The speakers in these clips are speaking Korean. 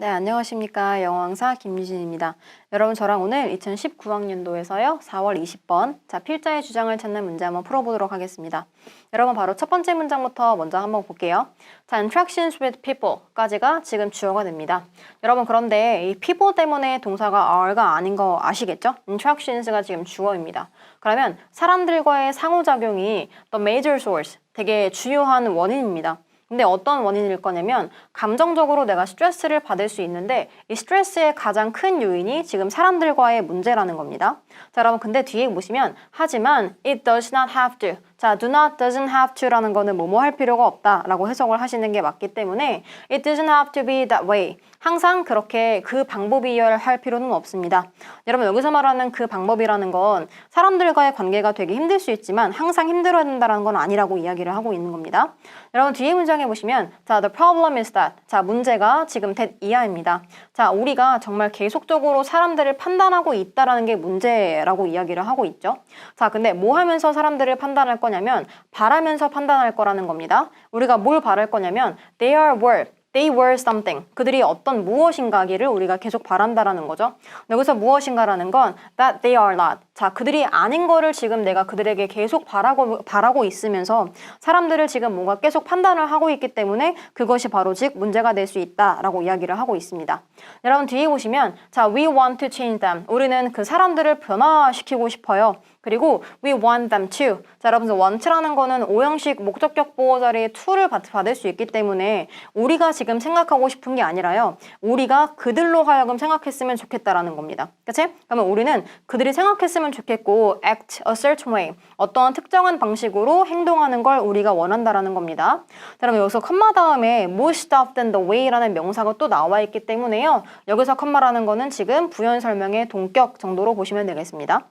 네, 안녕하십니까. 영어왕사 김유진입니다. 여러분, 저랑 오늘 2019학년도에서요, 4월 20번, 자, 필자의 주장을 찾는 문제 한번 풀어보도록 하겠습니다. 여러분, 바로 첫 번째 문장부터 먼저 한번 볼게요. 자, interactions with people까지가 지금 주어가 됩니다. 여러분, 그런데 이 people 때문에 동사가 are가 아닌 거 아시겠죠? interactions가 지금 주어입니다. 그러면 사람들과의 상호작용이 the major source, 되게 주요한 원인입니다. 근데 어떤 원인일 거냐면 감정적으로 내가 스트레스를 받을 수 있는데 이 스트레스의 가장 큰 요인이 지금 사람들과의 문제라는 겁니다. 자, 여러분 근데 뒤에 보시면 하지만 it does not have to 자, do not, doesn't have to라는 거는 뭐뭐 할 필요가 없다라고 해석을 하시는 게 맞기 때문에 it doesn't have to be that way. 항상 그렇게 그 방법이어야 할 필요는 없습니다. 여러분 여기서 말하는 그 방법이라는 건 사람들과의 관계가 되게 힘들 수 있지만 항상 힘들어야 된다는 건 아니라고 이야기를 하고 있는 겁니다. 여러분 뒤에 문장에 보시면 자, the problem is that 자, 문제가 지금 that 이하입니다. 자, 우리가 정말 계속적으로 사람들을 판단하고 있다라는 게 문제라고 이야기를 하고 있죠. 자, 근데 뭐 하면서 사람들을 판단할 거 냐면 바라면서 판단할 거라는 겁니다. 우리가 뭘 바랄 거냐면 they are worth They were something. 그들이 어떤 무엇인가기를 우리가 계속 바란다라는 거죠. 여기서 무엇인가라는 건 that they are not. 자, 그들이 아닌 거를 지금 내가 그들에게 계속 바라고, 바라고 있으면서 사람들을 지금 뭔가 계속 판단을 하고 있기 때문에 그것이 바로 즉 문제가 될 수 있다라고 이야기를 하고 있습니다. 여러분 뒤에 보시면 자, we want to change them. 우리는 그 사람들을 변화시키고 싶어요. 그리고 we want them to. 자, 여러분 want라는 거는 오형식 목적격 보호 자리에 to를 받, 받을 수 있기 때문에 우리가 지금 생각하고 싶은 게 아니라요. 우리가 그들로 하여금 생각했으면 좋겠다라는 겁니다. 그치? 그러면 우리는 그들이 생각했으면 좋겠고 act a certain way. 어떠한 특정한 방식으로 행동하는 걸 우리가 원한다라는 겁니다. 자, 그럼 여기서 컴마 다음에 most often the way라는 명사가 또 나와 있기 때문에요. 여기서 컴마라는 거는 지금 부연 설명의 동격 정도로 보시면 되겠습니다.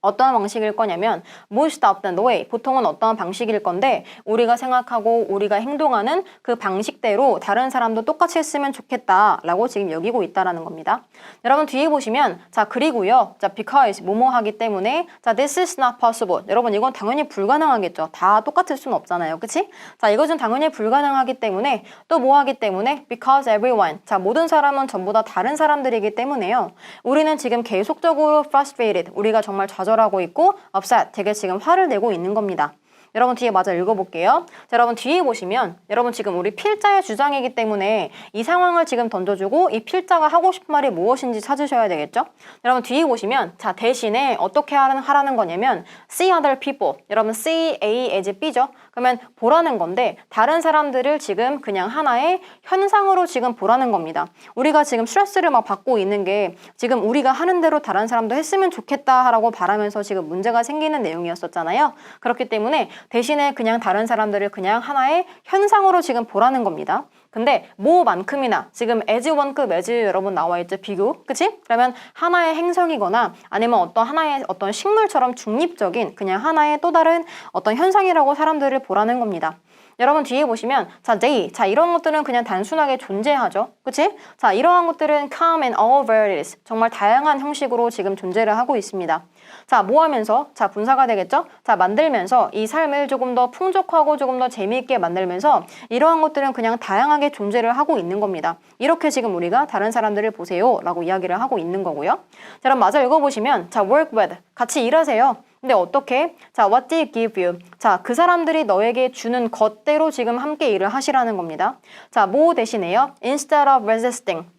어떠한 방식일 거냐면 most often the way 보통은 어떠한 방식일 건데 우리가 생각하고 우리가 행동하는 그 방식대로 다른 사람도 똑같이 했으면 좋겠다라고 지금 여기고 있다라는 겁니다. 여러분 뒤에 보시면 자 그리고요. 자 because 뭐뭐 하기 때문에 자 this is not possible. 여러분 이건 당연히 불가능하겠죠. 다 똑같을 수는 없잖아요. 그치? 자 이것은 당연히 불가능하기 때문에 또 뭐 하기 때문에? because everyone. 자 모든 사람은 전부 다 다른 사람들이기 때문에요. 우리는 지금 계속적으로 frustrated. 우리가 정말 좌절 하고 있고 upset 되게 지금 화를 내고 있는 겁니다. 여러분 뒤에 마저 읽어볼게요. 자, 여러분 뒤에 보시면 여러분 지금 우리 필자의 주장이기 때문에 이 상황을 지금 던져주고 이 필자가 하고 싶은 말이 무엇인지 찾으셔야 되겠죠? 여러분 뒤에 보시면 자 대신에 어떻게 하라는, 하라는 거냐면 see other people 여러분 see A as B죠? 그러면 보라는 건데 다른 사람들을 지금 그냥 하나의 현상으로 지금 보라는 겁니다. 우리가 지금 스트레스를 막 받고 있는 게 지금 우리가 하는 대로 다른 사람도 했으면 좋겠다라고 바라면서 지금 문제가 생기는 내용이었었잖아요. 그렇기 때문에 대신에 그냥 다른 사람들을 그냥 하나의 현상으로 지금 보라는 겁니다. 근데 뭐만큼이나 지금 as one급 as 여러분 나와 있죠 비교 그치? 그러면 하나의 행성이거나 아니면 어떤 하나의 어떤 식물처럼 중립적인 그냥 하나의 또 다른 어떤 현상이라고 사람들을 보라는 겁니다. 여러분 뒤에 보시면 자 they 자 이런 것들은 그냥 단순하게 존재하죠 그치? 자 이러한 것들은 come in all varieties 정말 다양한 형식으로 지금 존재를 하고 있습니다 자 뭐 하면서 자 분사가 되겠죠? 자 만들면서 이 삶을 조금 더 풍족하고 조금 더 재미있게 만들면서 이러한 것들은 그냥 다양하게 존재를 하고 있는 겁니다 이렇게 지금 우리가 다른 사람들을 보세요 라고 이야기를 하고 있는 거고요 자 그럼 마저 읽어보시면 자 work with 같이 일하세요 근데 어떻게? 자, what they give you? 자, 그 사람들이 너에게 주는 것대로 지금 함께 일을 하시라는 겁니다. 자, 뭐 대신에요? Instead of resisting.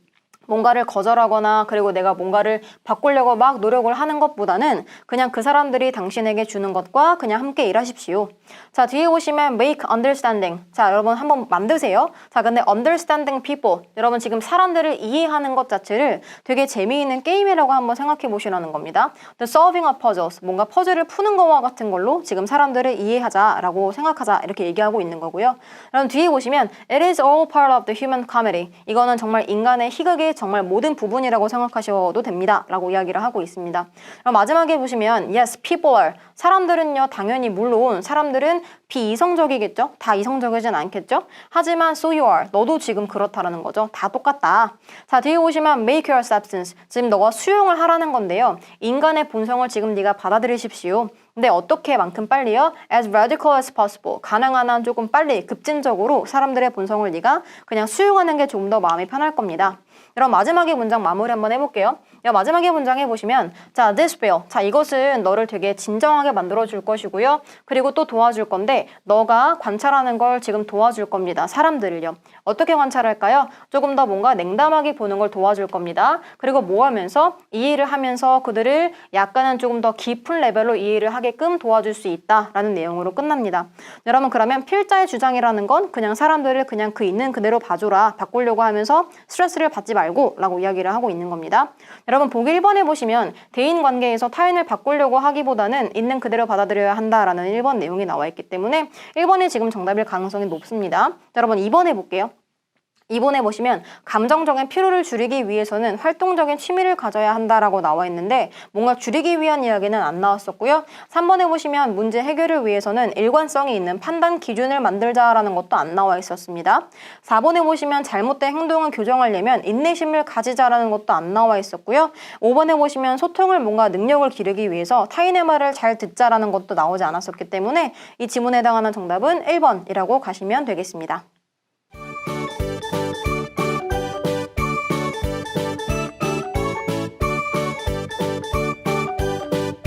뭔가를 거절하거나 그리고 내가 뭔가를 바꾸려고 막 노력을 하는 것보다는 그냥 그 사람들이 당신에게 주는 것과 그냥 함께 일하십시오. 자, 뒤에 보시면 make understanding. 자, 여러분 한번 만드세요. 자, 근데 understanding people. 여러분 지금 사람들을 이해하는 것 자체를 되게 재미있는 게임이라고 한번 생각해 보시라는 겁니다. The solving of puzzles. 뭔가 퍼즐을 푸는 거와 같은 걸로 지금 사람들을 이해하자라고 생각하자 이렇게 얘기하고 있는 거고요. 여러분 뒤에 보시면 it is all part of the human comedy. 이거는 정말 인간의 희극의 정말 모든 부분이라고 생각하셔도 됩니다. 라고 이야기를 하고 있습니다. 그럼 마지막에 보시면 yes, people are. 사람들은요, 당연히 물론 사람들은 비이성적이겠죠? 다 이성적이진 않겠죠? 하지만 so you are. 너도 지금 그렇다라는 거죠. 다 똑같다. 자, 뒤에 보시면 make your substance. 지금 너가 수용을 하라는 건데요. 인간의 본성을 지금 네가 받아들이십시오. 근데 어떻게만큼 빨리요? As radical as possible. 가능한 한 조금 빨리 급진적으로 사람들의 본성을 네가 그냥 수용하는 게 좀 더 마음이 편할 겁니다. 그럼 마지막에 문장 마무리 한번 해볼게요. 야, 마지막에 문장 해보시면 자, this will. 자, 이것은 너를 되게 진정하게 만들어줄 것이고요. 그리고 또 도와줄 건데 너가 관찰하는 걸 지금 도와줄 겁니다. 사람들을요. 어떻게 관찰할까요? 조금 더 뭔가 냉담하게 보는 걸 도와줄 겁니다. 그리고 뭐 하면서 이해를 하면서 그들을 약간은 조금 더 깊은 레벨로 이해를 하게끔 도와줄 수 있다라는 내용으로 끝납니다. 여러분 그러면 필자의 주장이라는 건 그냥 사람들을 그냥 그 있는 그대로 봐줘라 바꾸려고 하면서 스트레스를 받지 말고 라고 이야기를 하고 있는 겁니다. 여러분 보기 1번에 보시면 대인 관계에서 타인을 바꾸려고 하기보다는 있는 그대로 받아들여야 한다라는 1번 내용이 나와 있기 때문에 1번이 지금 정답일 가능성이 높습니다. 자, 여러분 2번 해볼게요. 2번에 보시면 감정적인 피로를 줄이기 위해서는 활동적인 취미를 가져야 한다라고 나와 있는데 뭔가 줄이기 위한 이야기는 안 나왔었고요. 3번에 보시면 문제 해결을 위해서는 일관성이 있는 판단 기준을 만들자라는 것도 안 나와 있었습니다. 4번에 보시면 잘못된 행동을 교정하려면 인내심을 가지자라는 것도 안 나와 있었고요. 5번에 보시면 소통을 뭔가 능력을 기르기 위해서 타인의 말을 잘 듣자라는 것도 나오지 않았었기 때문에 이 지문에 해당하는 정답은 1번이라고 가시면 되겠습니다.